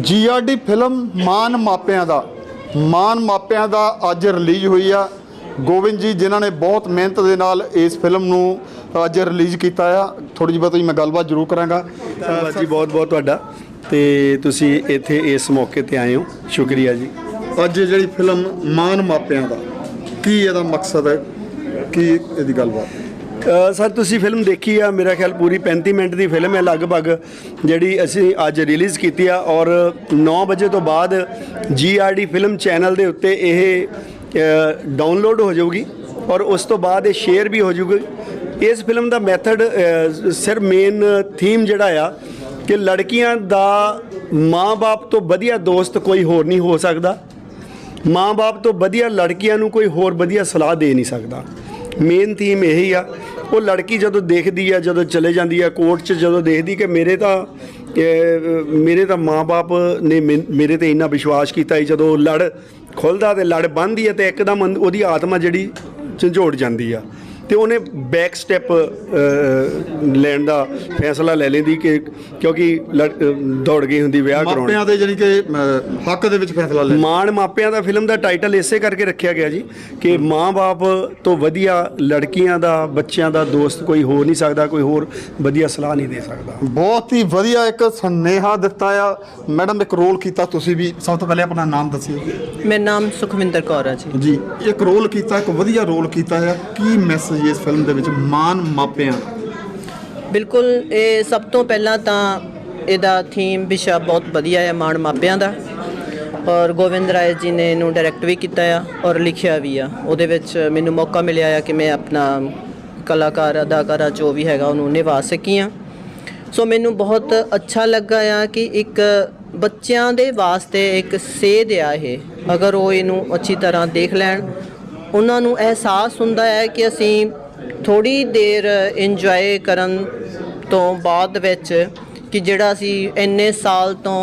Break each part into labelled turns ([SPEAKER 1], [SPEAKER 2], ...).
[SPEAKER 1] GRD film ਮਾਨ ਮਾਪਿਆਂ ਦਾ। ਮਾਨ ਮਾਪਿਆਂ ਦਾ ਅੱਜ ਰਿਲੀਜ਼ ਹੋਈ ਆ। ਗੋਬਿੰਦ ਜੀ ਜਿਨ੍ਹਾਂ ਨੇ ਬਹੁਤ ਮਿਹਨਤ ਦੇ ਨਾਲ ਇਸ ਫਿਲਮ ਨੂੰ ਅੱਜ ਰਿਲੀਜ਼ ਕੀਤਾ ਆ। ਥੋੜੀ ਜਿਹੀ ਬਹੁਤੀ ਮੈਂ ਗੱਲਬਾਤ ਜ਼ਰੂਰ ਕਰਾਂਗਾ।
[SPEAKER 2] ਧੰਨਵਾਦ ਜੀ ਬਹੁਤ ਬਹੁਤ ਤੁਹਾਡਾ। ਤੇ ਤੁਸੀਂ ਇੱਥੇ ਇਸ ਮੌਕੇ ਤੇ ਆਏ ਹੋ। ਸ਼ੁਕਰੀਆ ਜੀ।
[SPEAKER 1] ਅੱਜ ਜਿਹੜੀ ਫਿਲਮ ਮਾਨ ਮਾਪਿਆਂ ਦਾ ਕੀ ਇਹਦਾ ਮਕਸਦ ਹੈ? ਕੀ ਇਹਦੀ ਗੱਲਬਾਤ?
[SPEAKER 2] ਸਰ, ਤੁਸੀਂ ਫਿਲਮ ਦੇਖੀ ਆ? ਮੇਰਾ ਖਿਆਲ ਪੂਰੀ 35 ਮਿੰਟ ਦੀ ਫਿਲਮ ਹੈ ਲਗਭਗ, ਜਿਹੜੀ ਅਸੀਂ ਅੱਜ ਰਿਲੀਜ਼ ਕੀਤੀ ਆ ਔਰ 9 ਵਜੇ ਤੋਂ ਬਾਅਦ GRD ਫਿਲਮ ਚੈਨਲ ਦੇ ਉੱਤੇ ਇਹ ਡਾਊਨਲੋਡ ਹੋ ਜਾਊਗੀ ਔਰ ਉਸ ਤੋਂ ਬਾਅਦ ਇਹ ਸ਼ੇਅਰ ਵੀ ਹੋ ਜਾਊਗੀ। ਇਸ ਫਿਲਮ ਦਾ ਮੈਥਡ ਸਿਰ ਮੇਨ ਥੀਮ ਜਿਹੜਾ ਆ ਕਿ ਲੜਕੀਆਂ ਦਾ ਮਾਂ-ਬਾਪ ਤੋਂ ਵਧੀਆ ਦੋਸਤ ਕੋਈ ਹੋਰ ਨਹੀਂ ਹੋ ਸਕਦਾ। ਮਾਂ-ਬਾਪ ਤੋਂ ਵਧੀਆ ਲੜਕੀਆਂ ਨੂੰ ਕੋਈ ਹੋਰ ਵਧੀਆ ਸਲਾਹ ਦੇ ਨਹੀਂ ਸਕਦਾ। ਮੇਨ ਥੀਮ ਇਹੀ ਆ। ਉਹ ਲੜਕੀ ਜਦੋਂ ਦੇਖਦੀ ਆ, ਜਦੋਂ ਚਲੇ ਜਾਂਦੀ ਆ ਕੋਰਟ 'ਚ, ਜਦੋਂ ਦੇਖਦੀ ਕਿ ਮੇਰੇ ਤਾਂ ਮੇਰੇ ਤਾਂ ਮਾਂ-ਬਾਪ ਨੇ ਮੇ- ਮੇਰੇ ਤੇ ਇੰਨਾ ਵਿਸ਼ਵਾਸ ਕੀਤਾ ਸੀ, ਜਦੋਂ ਲੜ ਖੁੱਲਦਾ ਤੇ ਲੜ ਬੰਨ੍ਹਦੀ ਹੈ ਤੇ ਇੱਕਦਮ ਉਹਦੀ ਆਤਮਾ ਜਿਹੜੀ ਝੰਜੋੜ ਜਾਂਦੀ ਆ। ਤੇ ਉਹਨੇ ਬੈਕ ਸਟੈਪ ਲੈਣ ਦਾ ਫੈਸਲਾ ਲੈ ਲੈਂਦੀ ਕਿ ਕਿਉਂਕਿ ਦੌੜ ਗਈ ਹੁੰਦੀ ਵਿਆਹ ਕਰਾਉਣ।
[SPEAKER 1] ਮਾਪਿਆਂ ਦੇ ਜਾਨੀ ਕਿ ਹੱਕ ਦੇ ਵਿੱਚ ਫੈਸਲਾ ਲੈ।
[SPEAKER 2] ਮਾਣ ਮਾਪਿਆਂ ਦਾ ਫਿਲਮ ਦਾ ਟਾਈਟਲ ਇਸੇ ਕਰਕੇ ਰੱਖਿਆ ਗਿਆ ਜੀ ਕਿ ਮਾਂ-ਬਾਪ ਤੋਂ ਵਧੀਆ ਲੜਕੀਆਂ ਦਾ ਬੱਚਿਆਂ ਦਾ ਦੋਸਤ ਕੋਈ ਹੋ ਨਹੀਂ ਸਕਦਾ ਕੋਈ ਹੋਰ ਵਧੀਆ ਸਲਾਹ ਨਹੀਂ ਦੇ ਸਕਦਾ।
[SPEAKER 1] ਬਹੁਤ ਹੀ ਵਧੀਆ ਇੱਕ ਸੰਨੇਹਾ ਦਿੱਤਾ ਆ। ਮੈਡਮ ਇੱਕ ਰੋਲ ਕੀਤਾ ਤੁਸੀਂ ਵੀ। ਸਭ ਤੋਂ ਪਹਿਲੇ ਆਪਣਾ ਨਾਮ ਦੱਸਿਓ।
[SPEAKER 3] ਮੇਰਾ ਨਾਮ ਸੁਖਵਿੰਦਰ ਕੌਰ ਹੈ ਜੀ।
[SPEAKER 1] ਜੀ ਇੱਕ ਰੋਲ ਕੀਤਾ ਇੱਕ ਵਧੀਆ ਰੋਲ ਕੀਤਾ ਆ। ਕੀ ਮੈਸੇਜ ਇਸ ਫਿਲਮ ਦੇ ਵਿੱਚ ਮਾਨ ਮਾਪਿਆਂ
[SPEAKER 3] ਬਿਲਕੁਲ, ਇਹ ਸਭ ਤੋਂ ਪਹਿਲਾਂ ਤਾਂ ਇਹਦਾ ਥੀਮ ਵਿਸ਼ਾ ਬਹੁਤ ਵਧੀਆ ਹੈ, ਮਾਣ ਮਾਪਿਆਂ ਦਾ। ਔਰ ਗੋਬਿੰਦ ਰਾਏ ਜੀ ਨੇ ਇਹਨੂੰ ਡਾਇਰੈਕਟ ਵੀ ਕੀਤਾ ਆ ਔਰ ਲਿਖਿਆ ਵੀ ਆ। ਉਹਦੇ ਵਿੱਚ ਮੈਨੂੰ ਮੌਕਾ ਮਿਲਿਆ ਆ ਕਿ ਮੈਂ ਆਪਣਾ ਕਲਾਕਾਰ, ਅਦਾਕਾਰਾ ਜੋ ਵੀ ਹੈਗਾ ਉਹਨੂੰ ਨਿਭਾ ਸਕੀ ਆ। ਸੋ ਮੈਨੂੰ ਬਹੁਤ ਅੱਛਾ ਲੱਗਾ ਆ ਕਿ ਇੱਕ ਬੱਚਿਆਂ ਦੇ ਵਾਸਤੇ ਇੱਕ ਸੇਧ ਆ ਇਹ। ਅਗਰ ਉਹ ਇਹਨੂੰ ਅੱਛੀ ਤਰ੍ਹਾਂ ਦੇਖ ਲੈਣ ਉਹਨਾਂ ਨੂੰ ਅਹਿਸਾਸ ਹੁੰਦਾ ਹੈ ਕਿ ਅਸੀਂ ਥੋੜੀ ਦੇਰ ਇੰਜੋਏ ਕਰਨ ਤੋਂ ਬਾਅਦ ਵਿੱਚ ਕਿ ਜਿਹੜਾ ਅਸੀਂ ਇੰਨੇ ਸਾਲ ਤੋਂ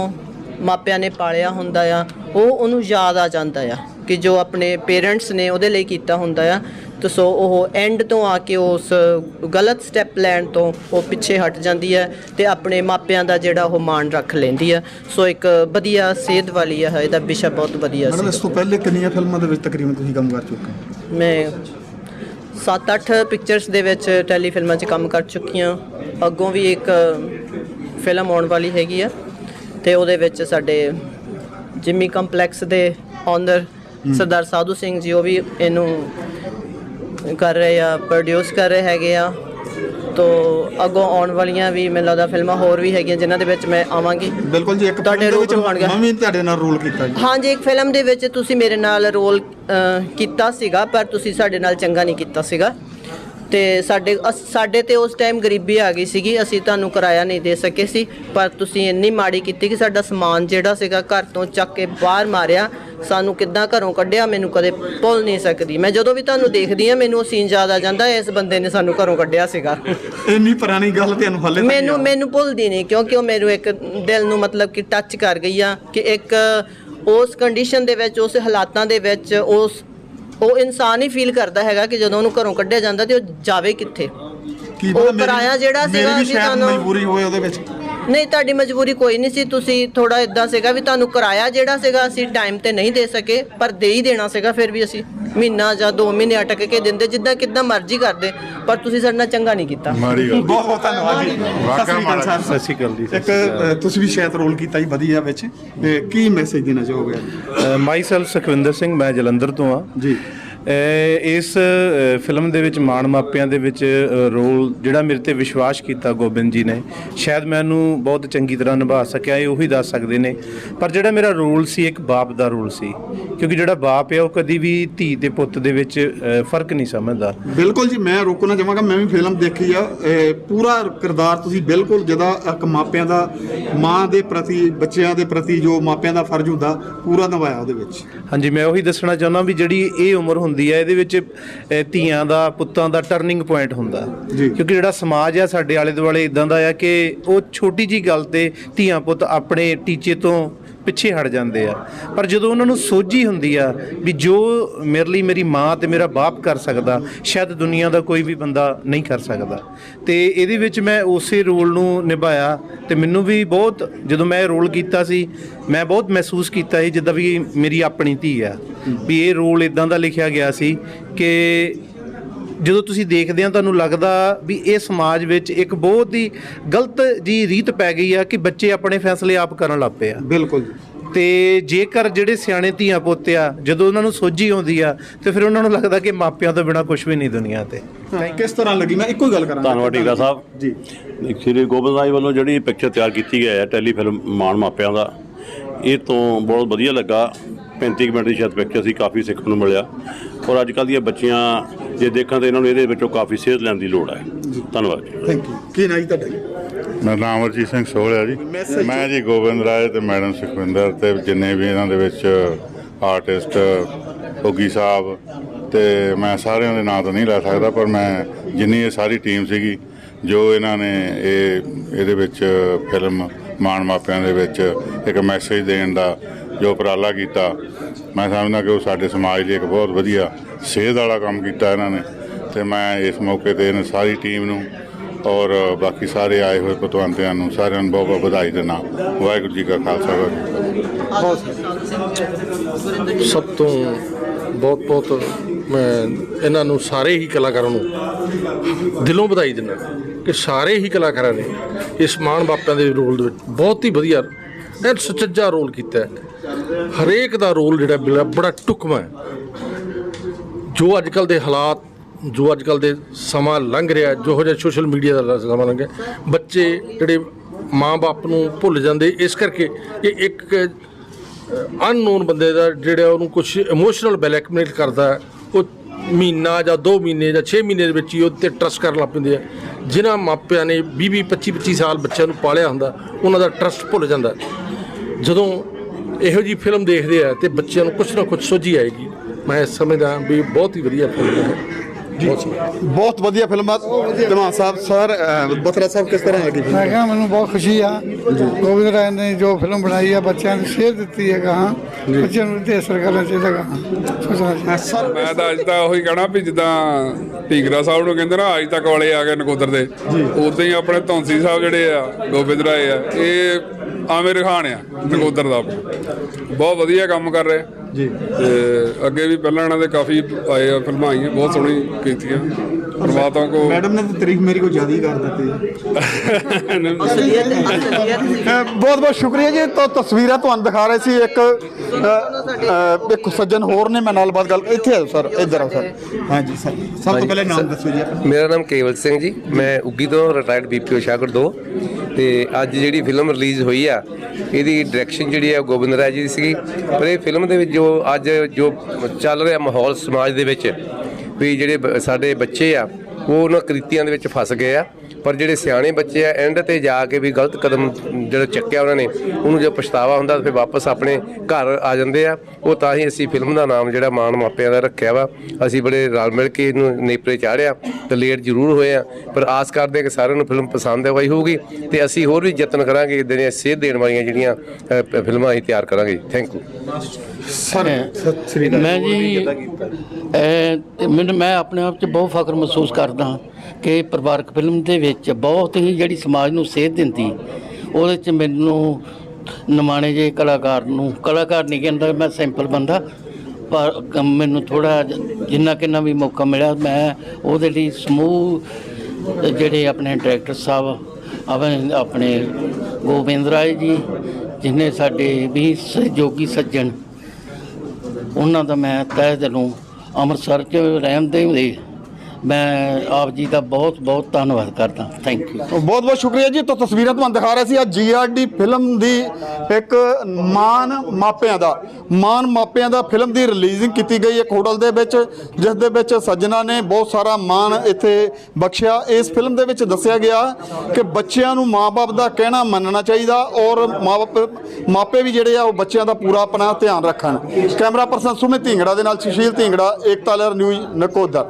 [SPEAKER 3] ਮਾਪਿਆਂ ਨੇ ਪਾਲਿਆ ਹੁੰਦਾ ਆ, ਉਹ ਉਹਨੂੰ ਯਾਦ ਆ ਜਾਂਦਾ ਆ ਕਿ ਜੋ ਆਪਣੇ ਪੇਰੈਂਟਸ ਨੇ ਉਹਦੇ ਲਈ ਕੀਤਾ ਹੁੰਦਾ ਆ ਤੇ ਸੋ ਉਹ ਐਂਡ ਤੋਂ ਆ ਕੇ ਉਸ ਗਲਤ ਸਟੈਪ ਲੈਣ ਤੋਂ ਉਹ ਪਿੱਛੇ ਹਟ ਜਾਂਦੀ ਹੈ ਤੇ ਆਪਣੇ ਮਾਪਿਆਂ ਦਾ ਜਿਹੜਾ ਉਹ ਮਾਣ ਰੱਖ ਲੈਂਦੀ ਹੈ। ਸੋ ਇੱਕ ਵਧੀਆ ਸੇਧ ਵਾਲੀ ਹੈ ਇਹਦਾ ਵਿਸ਼ਾ ਬਹੁਤ ਵਧੀਆ
[SPEAKER 1] ਮੈਡਮ ਇਸ
[SPEAKER 3] ਸੀ
[SPEAKER 1] ਤੋਂ ਪਹਿਲੇ ਕਿੰਨੀਆਂ ਫਿਲਮਾਂ ਦੇ ਵਿੱਚ ਤਕਰੀਬਨ ਤੁਸੀਂ ਕੰਮ ਕਰ ਚੁੱਕੇ ਹੋ?
[SPEAKER 3] ਮੈਂ 7-8 ਪਿਕਚਰਸ ਦੇ ਵਿੱਚ ਟੈਲੀ ਫਿਲਮਾਂ 'ਚ ਕੰਮ ਕਰ ਚੁੱਕੀ ਹਾਂ। ਅੱਗੋਂ ਵੀ ਇੱਕ ਫਿਲਮ ਆਉਣ ਵਾਲੀ ਹੈਗੀ ਆ ਤੇ ਉਹਦੇ ਵਿੱਚ ਸਾਡੇ ਜਿਮੀ ਕੰਪਲੈਕਸ ਦੇ ਓਨਰ ਸਰਦਾਰ ਸਾਧੂ ਸਿੰਘ ਜੀ ਉਹ ਵੀ ਇਹਨੂੰ ਕਰ ਰਹੇ ਆ ਪ੍ਰੋਡਿਊਸ ਕਰ ਰਹੇ ਹੈਗੇ ਆ। ਤੋ ਅੱਗੋਂ ਆਉਣ ਵਾਲੀਆਂ ਵੀ ਮੈਨੂੰ ਲੱਗਦਾ ਫਿਲਮਾਂ ਹੋਰ ਵੀ ਹੈਗੀਆਂ ਜਿਨ੍ਹਾਂ ਦੇ ਵਿੱਚ ਮੈਂ ਆਵਾਂਗੀ।
[SPEAKER 1] ਬਿਲਕੁਲ ਜੀ ਇੱਕ
[SPEAKER 3] ਤੁਹਾਡੇ ਰੂਪ ਬਣ ਗਿਆ।
[SPEAKER 1] ਮੈਂ ਵੀ ਤੁਹਾਡੇ ਨਾਲ ਰੋਲ ਕੀਤਾ ਜੀ।
[SPEAKER 3] ਹਾਂਜੀ ਇੱਕ ਫਿਲਮ ਦੇ ਵਿੱਚ ਤੁਸੀਂ ਮੇਰੇ ਨਾਲ ਰੋਲ ਕੀਤਾ ਸੀਗਾ ਪਰ ਤੁਸੀਂ ਸਾਡੇ ਨਾਲ ਚੰਗਾ ਨਹੀਂ ਕੀਤਾ ਸੀਗਾ। ਤੇ ਸਾਡੇ ਅਸ- ਸਾਡੇ ਤੇ ਉਸ ਟਾਈਮ ਗਰੀਬੀ ਆ ਗਈ ਸੀਗੀ ਅਸੀਂ ਤੁਹਾਨੂੰ ਕਿਰਾਇਆ ਨਹੀਂ ਦੇ ਸਕੇ ਸੀ ਪਰ ਤੁਸੀਂ ਇੰਨੀ ਮਾੜੀ ਕੀਤੀ ਕਿ ਸਾਡਾ ਸਮਾਨ ਜਿਹੜਾ ਸੀਗਾ ਘਰ ਤੋਂ ਚੱਕ ਕੇ ਬਾਹਰ ਮਾਰਿਆ ਸਾਨੂੰ ਕਿੱਦਾਂ ਘਰੋਂ ਕੱਢਿਆ ਮੈਨੂੰ ਕਦੇ ਭੁੱਲ ਨਹੀਂ ਸਕਦੀ ਮੈਂ ਜਦੋਂ ਵੀ ਤੁਹਾਨੂੰ ਦੇਖਦੀ ਆ ਮੈਨੂੰ ਉਹ ਸੀਨ ਯਾਦ ਆ ਜਾਂਦਾ ਇਸ ਬੰਦੇ ਨੇ ਸਾਨੂੰ ਘਰੋਂ ਕੱਢਿਆ ਸੀਗਾ
[SPEAKER 1] ਇੰਨੀ ਪੁਰਾਣੀ ਗੱਲ ਤੁਹਾਨੂੰ ਹੱਲੇ ਤੱਕ
[SPEAKER 3] ਮੈਨੂੰ
[SPEAKER 1] ਯਾਦ?
[SPEAKER 3] ਮੈਨੂੰ ਭੁੱਲਦੀ ਨਹੀਂ ਕਿਉਂਕਿ ਉਹ ਮੈਨੂੰ ਇੱਕ ਦਿਲ ਨੂੰ ਮਤਲਬ ਕਿ ਟੱਚ ਕਰ ਗਈ ਆ ਕਿ ਇੱਕ ਉਸ ਕੰਡੀਸ਼ਨ ਦੇ ਵਿੱਚ ਉਸ ਹਾਲਾਤਾਂ ਦੇ ਵਿੱਚ ਉਸ ਉਹ ਇਨਸਾਨ ਹੀ ਫੀਲ ਕਰਦਾ ਹੈਗਾ ਕਿ ਜਦੋਂ ਉਹਨੂੰ ਘਰੋਂ ਕੱਢਿਆ ਜਾਂਦਾ ਤੇ ਉਹ ਜਾਵੇ ਕਿੱਥੇ?
[SPEAKER 1] ਕੀ
[SPEAKER 3] ਉਹ
[SPEAKER 1] ਪਤਾ ਮੇਰੀ-
[SPEAKER 3] ਕਿਰਾਇਆ ਜਿਹੜਾ
[SPEAKER 1] ਮੇਰੀ
[SPEAKER 3] ਸੀਗਾ
[SPEAKER 1] ਵੀ ਸ਼ਾਇਦ
[SPEAKER 3] ਤੁਹਾਨੂੰ-
[SPEAKER 1] ਮਜਬੂਰੀ ਹੋਏ ਉਹਦੇ ਵਿੱਚ।
[SPEAKER 3] ਨਹੀਂ ਤੁਹਾਡੀ ਮਜਬੂਰੀ ਕੋਈ ਨਹੀਂ ਸੀ। ਤੁਸੀਂ ਥੋੜਾ ਇਦਾਂ ਸੀਗਾ ਵੀ ਤੁਹਾਨੂੰ ਕਿਰਾਇਆ ਜਿਹੜਾ ਸੀਗਾ ਅਸੀਂ ਟਾਈਮ ਤੇ ਨਹੀਂ ਦੇ ਸਕੇ ਪਰ ਦੇ ਹੀ ਦੇਣਾ ਸੀਗਾ ਫਿਰ ਵੀ ਅਸੀਂ। ਮਹੀਨਾ ਜਾਂ 2 ਮਹੀਨੇ ਅਟਕ ਕੇ ਦਿੰਦੇ ਜਿੱਦਾਂ ਕਿੱਦਾਂ ਮਰਜ਼ੀ ਕਰਦੇ ਪਰ ਤੁਸੀਂ ਸਾਡੇ ਨਾਲ ਚੰਗਾ ਨਹੀਂ ਕੀਤਾ।
[SPEAKER 4] ਮਾੜੀ ਗੱਲ।
[SPEAKER 1] ਬਹੁਤ ਬਹੁਤ ਧੰਨਵਾਦ ਜੀ।
[SPEAKER 4] ਵਾਕਿਆ
[SPEAKER 1] ਸਤਿ ਸ੍ਰੀ ਅਕਾਲ
[SPEAKER 4] ਮਾੜਾ।
[SPEAKER 1] ਸਰ।
[SPEAKER 2] ਸਤਿ ਸ਼੍ਰੀ ਅਕਾਲ ਜੀ,
[SPEAKER 1] ਇੱਕ ਅ, ਤੁਸੀਂ ਵੀ ਸ਼ਾਇਦ ਰੋਲ ਕੀਤਾ ਜੀ ਵਧੀਆ ਵਿੱਚ। ਤੇ ਕੀ ਮੈਸੇਜ ਦੇਣਾ ਚਾਹੋਗੇ?
[SPEAKER 4] ਮਾਈ ਸੈਲਫ ਸੁਖਵਿੰਦਰ ਸਿੰਘ ਮੈਂ ਜਲੰਧਰ ਤੋਂ ਆ
[SPEAKER 1] ਜੀ।
[SPEAKER 4] ਇਸ ਫਿਲਮ ਦੇ ਵਿੱਚ ਮਾਣ ਮਾਪਿਆਂ ਦੇ ਵਿੱਚ ਰੋਲ ਜਿਹੜਾ ਮੇਰੇ ਤੇ ਵਿਸ਼ਵਾਸ ਕੀਤਾ ਗੋਬਿੰਦ ਜੀ ਨੇ ਸ਼ਾਇਦ ਮੈਨੂੰ ਬਹੁਤ ਚੰਗੀ ਤਰ੍ਹਾਂ ਨਿਭਾ ਸਕਿਆ ਇਹ ਉਹੀ ਦੱਸ ਸਕਦੇ ਨੇ। ਪਰ ਜਿਹੜਾ ਮੇਰਾ ਰੋਲ ਸੀ ਇੱਕ ਬਾਪ ਦਾ ਰੋਲ ਸੀ ਕਿਉਂਕਿ ਜਿਹੜਾ ਬਾਪ ਹੈ ਉਹ ਕਦੀ ਵੀ ਧੀ ਤੇ ਪੁੱਤ ਦੇ ਵਿੱਚ ਫ਼ਰਕ ਨਹੀਂ ਸਮਝਦਾ।
[SPEAKER 1] ਬਿਲਕੁਲ ਜੀ ਮੈਂ ਰੋਕਣਾ ਚਾਹਾਂਗਾ ਮੈਂ ਵੀ ਫਿਲਮ ਦੇਖੀ ਆ ਪੂਰਾ ਕਿਰਦਾਰ ਤੁਸੀਂ ਬਿਲਕੁਲ ਜਿਹਦਾ ਇੱਕ ਮਾਪਿਆਂ ਦਾ ਮਾਂ ਦੇ ਪ੍ਰਤੀ ਬੱਚਿਆਂ ਦੇ ਪ੍ਰਤੀ ਜੋ ਮਾਪਿਆਂ ਦਾ ਫਰਜ਼ ਹੁੰਦਾ ਪੂਰਾ ਨਿਭਾਇਆ ਉਹਦੇ ਵਿੱਚ।
[SPEAKER 4] ਹਾਂਜੀ ਮੈਂ ਉਹੀ ਦੱਸਣਾ ਚਾਹੁੰਦਾ ਵੀ ਜਿਹੜੀ ਇਹ ਉਮਰ ਹੁੰਦੀ ਹੈ ਇਹਦੇ ਵਿੱਚ ਧੀਆਂ ਦਾ ਪੁੱਤਾਂ ਦਾ ਟਰਨਿੰਗ ਪੁਆਇੰਟ ਹੁੰਦਾ। ਕਿਉਂਕਿ ਜਿਹੜਾ ਸਮਾਜ ਆ ਸਾਡੇ ਆਲੇ ਦੁਆਲੇ ਇਦਾਂ ਦਾ ਆ ਕਿ ਉਹ ਛੋਟੀ ਜੀ ਗੱਲ ਤੇ ਧੀਆਂ ਪੁੱਤ ਆਪਣੇ ਟੀਚੇ ਤੋਂ ਪਿੱਛੇ ਹਟ ਜਾਂਦੇ ਆ। ਪਰ ਜਦੋਂ ਉਹਨਾਂ ਨੂੰ ਸੋਝੀ ਹੁੰਦੀ ਆ ਵੀ ਜੋ ਮੇਰੇ ਲਈ ਮੇਰੀ ਮਾਂ ਤੇ ਮੇਰਾ ਬਾਪ ਕਰ ਸਕਦਾ, ਸ਼ਾਇਦ ਦੁਨੀਆ ਦਾ ਕੋਈ ਵੀ ਬੰਦਾ ਨਹੀਂ ਕਰ ਸਕਦਾ। ਤੇ ਇਹਦੇ ਵਿੱਚ ਮੈਂ ਉਸੇ ਰੋਲ ਨੂੰ ਨਿਭਾਇਆ ਤੇ ਮੈਨੂੰ ਵੀ ਬਹੁਤ, ਜਦੋਂ ਮੈਂ ਇਹ ਰੋਲ ਕੀਤਾ ਸੀ, ਮੈਂ ਬਹੁਤ ਮਹਿਸੂਸ ਕੀਤਾ ਸੀ ਜਿੱਦਾਂ ਵੀ ਮੇਰੀ ਆਪਣੀ ਧੀ ਆ। ਵੀ ਇਹ ਰੋਲ ਇਦਾਂ ਦਾ ਲਿਖਿਆ ਗਿਆ ਸੀ ਕਿ ਜਦੋਂ ਤੁਸੀਂ ਦੇਖਦੇ ਆ ਤੁਹਾਨੂੰ ਲੱਗਦਾ ਵੀ ਇਹ ਸਮਾਜ ਵਿੱਚ ਇੱਕ ਬਹੁਤ ਹੀ ਗਲਤ ਜੀ ਰੀਤ ਪੈ ਗਈ ਆ ਕਿ ਬੱਚੇ ਆਪਣੇ ਫੈਸਲੇ ਆਪ ਕਰਨ ਲੱਗ ਪਏ ਆ।
[SPEAKER 1] ਬਿਲਕੁਲ
[SPEAKER 4] ਤੇ ਜੇਕਰ ਜਿਹੜੇ ਸਿਆਣੇ ਧੀਆਂ ਪੁੱਤ ਆ ਜਦੋਂ ਉਹਨਾਂ ਨੂੰ ਸੋਝੀ ਆਉਂਦੀ ਆ ਤੇ ਫਿਰ ਉਹਨਾਂ ਨੂੰ ਲੱਗਦਾ ਕਿ ਮਾਪਿਆਂ ਤੋਂ ਬਿਨਾ ਕੁਝ ਵੀ ਨਹੀਂ ਦੁਨੀਆ ਤੇ।
[SPEAKER 1] ਕਿਸ ਤਰ੍ਹਾਂ ਲੱਗੀ? ਮੈਂ ਇੱਕੋ ਹੀ ਗੱਲ ਕਰਾਂ
[SPEAKER 5] ਧੰਨਵਾਦ ਟੀਕਾ ਸਾਹਿਬ।
[SPEAKER 1] ਜੀ।
[SPEAKER 5] ਸ੍ਰੀ ਗੋਬਿੰਦ ਰਾਜ ਵੱਲੋਂ ਜਿਹੜੀ ਪਿਕਚਰ ਤਿਆਰ ਕੀਤੀ ਗਈ ਹੈ ਟੈਲੀਫਿਲਮ ਮਾਣ ਮਾਪਿਆਂ ਦਾ ਇਹ ਤੋਂ ਬਹੁਤ ਵਧੀਆ ਲੱਗਾ। 35 ਕੁ ਮਿੰਟ ਦੀ ਸ਼ਾਇਦ ਪਿਕਚਰ ਸੀ ਕਾਫੀ ਸਿੱਖਣ ਨੂੰ ਮਿਲਿਆ। ਔਰ ਅੱਜ ਕੱਲ੍ਹ ਦੀਆਂ ਬੱਚੀਆਂ ਜੇ ਦੇਖਣ ਤਾਂ ਇਹਨਾਂ ਨੂੰ ਇਹਦੇ ਵਿੱਚੋਂ ਕਾਫੀ ਸੇਧ ਲੈਣ ਦੀ ਲੋੜ ਹੈ। ਧੰਨਵਾਦ ਜੀ।
[SPEAKER 1] ਥੈਂਕ ਯੂ ਕੀ ਨਾ ਜੀ ਤੁਹਾਡਾ ਜੀ?
[SPEAKER 6] ਮੇਰਾ ਨਾਮ ਅਮਰਜੀਤ ਸਿੰਘ ਸੋਹਲ ਹੈ ਜੀ। ਮੈਂ ਜੀ ਗੋਬਿੰਦ ਰਾਏ ਤੇ ਮੈਡਮ ਸੁਖਵਿੰਦਰ ਤੇ ਜਿੰਨੇ ਵੀ ਇਹਨਾਂ ਦੇ ਵਿੱਚ ਆਰਟਿਸਟ ਹੋਗੀ ਸਾਹਿਬ ਤੇ ਮੈਂ ਸਾਰਿਆਂ ਦੇ ਨਾਂ ਤਾਂ ਨਹੀਂ ਲੈ ਸਕਦਾ ਪਰ ਮੈਂ ਜਿੰਨੀ ਇਹ ਸਾਰੀ ਟੀਮ ਸੀਗੀ ਜੋ ਇਹਨਾਂ ਨੇ ਇਹ ਇਹਦੇ ਵਿੱਚ ਫਿਲਮ ਮਾਣ ਮਾਪਿਆਂ ਦੇ ਵਿੱਚ ਇੱਕ ਮੈਸੇਜ ਦੇਣ ਦਾ ਜੋ ਉਪਰਾਲਾ ਕੀਤਾ, ਮੈਂ ਸਮਝਦਾ ਕਿ ਉਹ ਸਾਡੇ ਸਮਾਜ ਲਈ ਇੱਕ ਬਹੁਤ ਵਧੀਆ ਸੇਧ ਵਾਲਾ ਕੰਮ ਕੀਤਾ ਇਹਨਾਂ ਨੇ ਤੇ ਮੈਂ ਇਸ ਮੌਕੇ ਤੇ ਇਹਨਾਂ ਸਾਰੀ ਟੀਮ ਨੂੰ ਔਰ ਬਾਕੀ ਸਾਰੇ ਆਏ ਹੋਏ ਪਤਵੰਤਿਆਂ ਨੂੰ ਸਾਰਿਆਂ ਨੂੰ ਬਹੁਤ ਬਹੁਤ ਵਧਾਈ ਦਿੰਦਾ ਵਾਹਿਗੁਰੂ ਜੀ ਕਾ ਖਾਲਸਾ, ਵਾਹਿਗੁਰੂ ਜੀ
[SPEAKER 7] ਸਭ ਤੋਂ ਬਹੁਤ ਬਹੁਤ ਮੈਂ ਇਹਨਾਂ ਨੂੰ ਸਾਰੇ ਹੀ ਕਲਾਕਾਰਾਂ ਨੂੰ ਦਿਲੋਂ ਵਧਾਈ ਦਿੰਦਾ ਕਿ ਸਾਰੇ ਹੀ ਕਲਾਕਾਰਾਂ ਨੇ ਇਸ ਮਾਣ ਬਾਪਿਆਂ ਦੇ ਰੋਲ ਦੇ ਵਿੱਚ ਬਹੁਤ ਹੀ ਵਧੀਆ ਐਨ ਸੁਚੱਜਾ ਰੋਲ ਕੀਤਾ ਹੈ। ਹਰੇਕ ਦਾ ਰੋਲ ਜਿਹੜਾ ਬਿਲਾ ਬੜਾ ਟੁਕਮਾ ਹੈ। ਜੋ ਅੱਜ ਕੱਲ ਦੇ ਹਾਲਾਤ, ਜੋ ਅੱਜ ਕੱਲ ਦੇ ਸਮਾਂ ਲੰਘ ਰਿਹਾ, ਜੋ ਜਿਹਾ ਸੋਸ਼ਲ ਮੀਡੀਆ ਦਾ ਸਮਾਂ ਲੰਘ ਰਿਹਾ, ਬੱਚੇ ਜਿਹੜੇ ਮਾਂ-ਬਾਪ ਨੂੰ ਭੁੱਲ ਜਾਂਦੇ, ਇਸ ਕਰਕੇ ਕਿ ਇੱਕ ਅਨਨੋਨ ਬੰਦੇ ਦਾ ਜਿਹੜਾ ਉਹਨੂੰ ਕੁਝ ਇਮੋਸ਼ਨਲ ਬਲੈਕਮੇਲ ਕਰਦਾ ਮਹੀਨਾ ਜਾਂ 2 ਮਹੀਨੇ ਜਾਂ 6 ਮਹੀਨੇ ਦੇ ਵਿੱਚ ਹੀ ਉਹ ਤੇ ਟਰਸਟ ਕਰਨ ਲੱਗ ਪੈਂਦੇ ਆ। ਜਿਨ੍ਹਾਂ ਮਾਪਿਆਂ ਨੇ 20 20 25 25 ਸਾਲ ਬੱਚਿਆਂ ਨੂੰ ਪਾਲਿਆ ਹੁੰਦਾ, ਉਹਨਾਂ ਦਾ ਟਰਸਟ ਭੁੱਲ ਜਾਂਦਾ। ਜਦੋਂ ਇਹੋ ਜੀ ਫਿਲਮ ਦੇਖਦੇ ਆ ਤੇ ਬੱਚਿਆਂ ਨੂੰ ਕੁਝ ਨਾ ਕੁਝ ਸੋਝੀ ਆਏਗੀ। ਮੈਂ ਸਮਝਦਾ ਵੀ ਬਹੁਤ ਹੀ ਵਧੀਆ ਫਿਲਮ ਹੈ। ਬਹੁਤ
[SPEAKER 1] ਵਧੀਆ ਫਿਲਮ ਆ। ਧਮਾਨ ਸਾਹਿਬ। ਸਰ ਬਤਰਾ ਸਾਹਿਬ ਕਿਸ ਤਰ੍ਹਾਂ ਲੱਗੀ
[SPEAKER 8] ਮੈਂ ਕਿਹਾ ਮੈਨੂੰ ਬਹੁਤ ਖੁਸ਼ੀ ਆ। ਗੋਬਿੰਦ ਰਾਏ ਨੇ ਜੋ ਫਿਲਮ ਬਣਾਈ ਆ ਬੱਚਿਆਂ ਨੂੰ ਸ਼ੇਅਰ ਦਿੱਤੀ ਹੈ ਗਾਹਾਂ। ਬੱਚਿਆਂ ਨੂੰ ਤੇ ਅਸਰ ਕਰਨਾ ਚਾਹੀਦਾ ਚਾਹੀਦਾ
[SPEAKER 1] ਸਰ
[SPEAKER 9] ਮੈਂ ਤਾਂ ਅੱਜ ਤਾਂ ਉਹੀ ਕਹਿਣਾ ਵੀ ਜਿੱਦਾਂ ਢੀਗਰਾ ਸਾਹਿਬ ਨੂੰ ਕਹਿੰਦੇ ਨਾ ਅੱਜ ਤੱਕ ਵਾਲੇ ਆ ਗਏ ਨਕੋਦਰ ਦੇ। ਉਦਾਂ ਹੀ ਆਪਣੇ ਧੌਂਸੀ ਸਾਹਿਬ ਜਿਹੜੇ ਆ ਗੋਬਿੰਦ ਰਾਏ ਆ ਇਹ ਆਮਿਰ ਖਾਨ ਆ ਨਕੋਦਰ ਦਾ। ਬਹੁਤ ਵਧੀਆ ਕੰਮ ਕਰ ਰਹੇ। ਜੀ। ਤੇ ਅੱਗੇ ਵੀ ਪਹਿਲਾਂ ਇਹਨਾਂ ਦੇ ਕਾਫੀ ਆਏ ਆ, ਫਿਲਮਾਂ ਆਈਆਂ, ਬਹੁਤ ਸੋਹਣੀ ਕੀਤੀਆਂ। ਪਰਮਾਤਮਾ ਕੋ
[SPEAKER 1] ਮੈਡਮ ਨੇ ਤਾਂ ਤਾਰੀਫ ਮੇਰੀ ਕੋ ਜ਼ਿਆਦਾ ਹੀ ਕਰ ਦਿੱਤੀ। ਬਹੁਤ ਬਹੁਤ ਸ਼ੁਕਰੀਆ ਜੀ। ਤਾਂ ਤਸਵੀਰਾਂ ਤੁਹਾਨੂੰ ਦਿਖਾ ਰਹੇ ਸੀ। ਇੱਕ ਅ, ਇੱਕ ਸੱਜਣ ਹੋਰ ਨੇ। ਮੈਂ ਨਾਲ ਬਾਤ ਗੱਲ ਇੱਥੇ ਆਓ ਸਰ ਇੱਧਰ ਆਓ ਸਰ। ਹਾਂਜੀ ਸਰ। ਸਭ ਤੋਂ ਪਹਿਲੇ ਨਾਮ ਦੱਸੋ ਜੀ ਆਪਣਾ।
[SPEAKER 10] ਮੇਰਾ ਨਾਮ ਕੇਵਲ ਸਿੰਘ ਜੀ। ਮੈਂ ਉੱਗੀ ਤੋਂ ਰਿਟਾਇਰਡ ਬੀਪੀਓ ਸ਼ਾਗਰ 2 ਤੇ। ਅੱਜ ਜਿਹੜੀ ਫਿਲਮ ਰਿਲੀਜ਼ ਹੋਈ ਆ ਇਹਦੀ ਡਾਇਰੈਕਸ਼ਨ ਜਿਹੜੀ ਆ ਗੋਬਿੰਦ ਰਾਏ ਜੀ ਦੀ ਸੀਗੀ। ਪਰ ਇਹ ਫਿਲਮ ਦੇ ਵਿੱਚ ਜੋ ਅੱਜ ਜੋ ਚੱਲ ਰਿਹਾ ਮਾਹੌਲ ਸਮਾਜ ਦੇ ਵਿੱਚ ਵੀ ਜਿਹੜੇ ਬ- ਸਾਡੇ ਬੱਚੇ ਆ, ਉਹ ਉਹਨਾਂ ਕ੍ਰਿਤੀਆਂ ਦੇ ਵਿੱਚ ਫਸ ਗਏ ਆ। ਪਰ ਜਿਹੜੇ ਸਿਆਣੇ ਬੱਚੇ ਆ ਐਂਡ ਤੇ ਜਾ ਕੇ ਵੀ ਗਲਤ ਕਦਮ ਜਿਹੜਾ ਚੱਕਿਆ ਉਹਨਾਂ ਨੇ, ਉਹਨੂੰ ਜੋ ਪਛਤਾਵਾ ਹੁੰਦਾ ਫਿਰ ਵਾਪਸ ਆਪਣੇ ਘਰ ਆ ਜਾਂਦੇ ਆ। ਉਹ ਤਾਂ ਹੀ ਅਸੀਂ ਫਿਲਮ ਦਾ ਨਾਮ ਜਿਹੜਾ ਮਾਣ ਮਾਪਿਆਂ ਦਾ ਰੱਖਿਆ ਵਾ। ਅਸੀਂ ਬੜੇ ਰਲ ਮਿਲ ਕੇ ਇਹਨੂੰ ਨੇਪਰੇ ਚਾੜਿਆ ਤੇ ਲੇਟ ਜ਼ਰੂਰ ਹੋਏ ਆ। ਪਰ ਆਸ ਕਰਦੇ ਹਾਂ ਕਿ ਸਾਰਿਆਂ ਨੂੰ ਫਿਲਮ ਪਸੰਦ ਆਈ ਹੋਊਗੀ ਤੇ ਅਸੀਂ ਹੋਰ ਵੀ ਯਤਨ ਕਰਾਂਗੇ ਇਦਾਂ ਦੀਆਂ ਸੇਧ ਦੇਣ ਵਾਲੀਆਂ ਜਿਹੜੀਆਂ ਫਿਲਮਾਂ ਅਸੀਂ ਤਿਆਰ ਕਰਾਂਗੇ। Thank you
[SPEAKER 1] sir Sat Sri ਅਕਾਲ।
[SPEAKER 11] ਮੈਂ ਜੀ ਇਹ ਮੈਨੂੰ ਮੈਂ ਆਪਣੇ ਆਪ 'ਚ ਬਹੁਤ ਫਖਰ ਮਹਿਸੂਸ ਕਰਦਾ ਕਿ ਪਰਿਵਾਰਕ ਫਿਲਮ ਦੇ ਵਿੱਚ ਬਹੁਤ ਹੀ ਜਿਹੜੀ ਸਮਾਜ ਨੂੰ ਸੇਧ ਦਿੰਦੀ ਉਹਦੇ 'ਚ ਮੈਨੂੰ ਨਿਮਾਣੇ ਜੇ ਕਲਾਕਾਰ ਨੂੰ ਕਲਾਕਾਰ ਨਹੀਂ ਕਹਿੰਦਾ ਮੈਂ ਸਿੰਪਲ ਬੰਦਾ ਪਰ ਮੈਨੂੰ ਥੋੜਾ ਜਿੰਨਾ ਕਿੰਨਾ ਵੀ ਮੌਕਾ ਮਿਲਿਆ ਮੈਂ ਉਹਦੇ ਲਈ ਸਮੂਹ ਜਿਹੜੇ ਆਪਣੇ ਡਾਇਰੈਕਟਰ ਸਾਹਿਬ ਆਪਣੇ ਆਪਣੇ ਗੋਬਿੰਦ ਰਾਏ ਜੀ ਜਿਨੇ ਸਾਡੇ ਵੀ ਸਹਿਯੋਗੀ ਸੱਜਣ ਉਹਨਾਂ ਦਾ ਮੈਂ ਤਹਿ ਦਿਲੋਂ ਅੰਮ੍ਰਿਤਸਰ 'ਚ ਰਹਿੰਦੇ ਹੋਏ ਮੈਂ ਆਪ ਜੀ ਦਾ ਬਹੁਤ ਬਹੁਤ ਧੰਨਵਾਦ ਕਰਦਾ। ਥੈਂਕ ਯੂ
[SPEAKER 1] ਬਹੁਤ ਬਹੁਤ ਸ਼ੁਕਰੀਆ ਜੀ। ਤਾਂ ਤਸਵੀਰਾਂ ਤੁਹਾਨੂੰ ਦਿਖਾ ਰਿਹਾ ਸੀ। ਅੱਜ ਜੀਆਰਡੀ ਫਿਲਮ ਦੀ ਇੱਕ ਮਾਨ ਮਾਪਿਆਂ ਦਾ, ਮਾਨ ਮਾਪਿਆਂ ਦਾ ਫਿਲਮ ਦੀ ਰਿਲੀਜ਼ਿੰਗ ਕੀਤੀ ਗਈ ਇੱਕ ਹੋਟਲ ਦੇ ਵਿੱਚ, ਜਿਸ ਦੇ ਵਿੱਚ ਸੱਜਣਾ ਨੇ ਬਹੁਤ ਸਾਰਾ ਮਾਣ ਇੱਥੇ ਬਖਸ਼ਿਆ। ਇਸ ਫਿਲਮ ਦੇ ਵਿੱਚ ਦੱਸਿਆ ਗਿਆ ਕਿ ਬੱਚਿਆਂ ਨੂੰ ਮਾਪੇ ਦਾ ਕਹਿਣਾ ਮੰਨਣਾ ਚਾਹੀਦਾ ਔਰ ਮਾਪੇ ਮਾਪੇ ਵੀ ਜਿਹੜੇ ਆ, ਉਹ ਬੱਚਿਆਂ ਦਾ ਪੂਰਾ ਆਪਣਾ ਧਿਆਨ ਰੱਖਣ। ਕੈਮਰਾ ਪਰਸਨ ਸੁਮਿਤ ਢਿੰਗੜਾ ਦੇ ਨਾਲ ਸੁਸ਼ੀਲ ਢਿੰਗੜਾ, ਏਕਤਾ ਲਹਿਰ ਨਿਊਜ਼ ਨਕੋਦਰ।